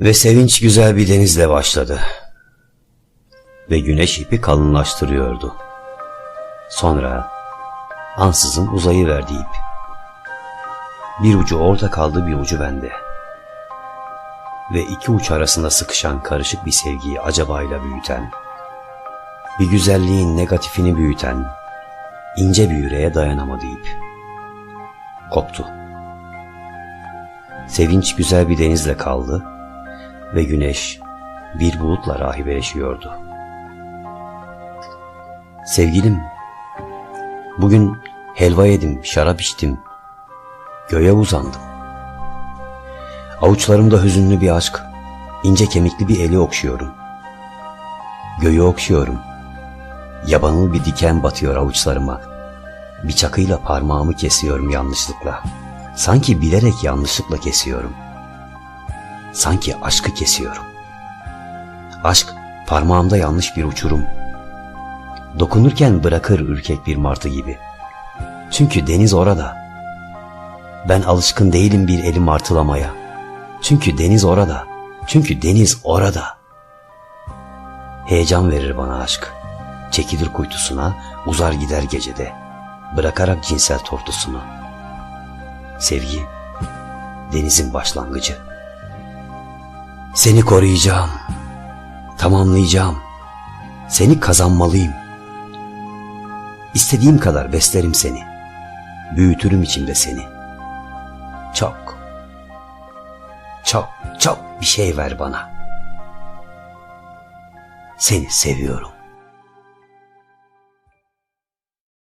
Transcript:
Ve sevinç güzel bir denizle başladı. Ve güneş ipi kalınlaştırıyordu. Sonra ansızın uzayıverdi ip. Bir ucu orada kaldı bir ucu bende. Ve iki uç arasında sıkışan karışık bir sevgiyi acabayla büyüten, bir güzelliğin negatifini büyüten, ince bir yüreğe dayanamadı ip. Koptu. Sevinç güzel bir denizle kaldı ve güneş bir bulutla rahibeleşiyordu. Sevgilim, bugün helva yedim, şarap içtim, göğe uzandım. Avuçlarımda hüzünlü bir aşk, ince kemikli bir eli okşuyorum. Göğü okşuyorum. Yabanıl bir diken batıyor avuçlarıma. Bir çakıyla parmağımı kesiyorum yanlışlıkla. Sanki bilerek yanlışlıkla kesiyorum. Sanki aşkı kesiyorum. Aşk parmağımda yanlış bir uçurum. Dokunurken bırakır ürkek bir martı gibi. Çünkü deniz orada. Ben alışkın değilim bir eli martılamaya. Çünkü deniz orada. Çünkü deniz orada. Heyecan verir bana aşk. Çekilir kuytusuna, uzar gider gecede. Bırakarak cinsel tortusunu. Sevgi, denizin başlangıcı. Seni koruyacağım. Tamamlayacağım. Seni kazanmalıyım. İstediğim kadar beslerim seni. Büyütürüm içimde seni. Çok, çok, çok bir şey ver bana. Seni seviyorum.